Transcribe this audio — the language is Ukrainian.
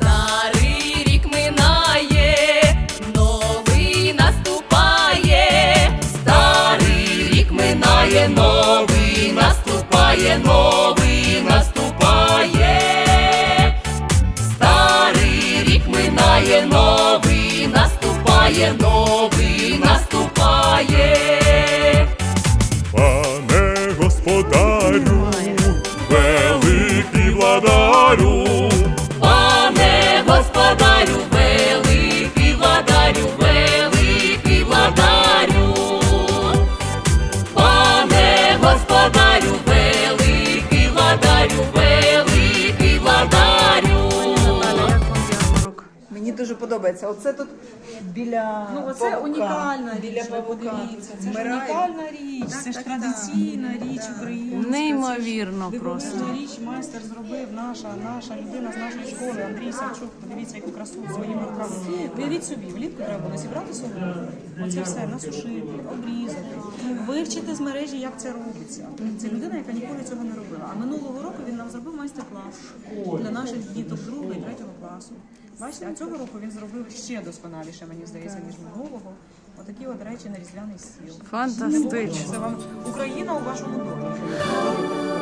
Старий рік минає, новий наступає, старий рік минає, новий наступає, новий наступає, новий наступає. Пане господарю, подобається. Оце тут біля Ну, оце павука. унікальна біля річ, ви павука. подивіться. Це ж Вмирає. унікальна річ, це ж традиційна річ українська. Неймовірно Це ж просто. дивовижну річ майстер зробив наша, наша людина з нашої школи, Андрій Савчук. Подивіться, яку красу своїми руками. Уявіть собі, влітку треба було зібрати солому, оце все насушити, обрізати, вивчити з мережі, як це робиться. Це людина, яка ніколи цього не робила. А минулого року він нам зробив майстер-клас для наших діток другого і третього класу. Бачите, а цього року він зробив ще досконаліше, мені здається, ніж минулого. Отакі от речі на різдвяний стіл. Фантастично. Це вам Україна у вашому домі.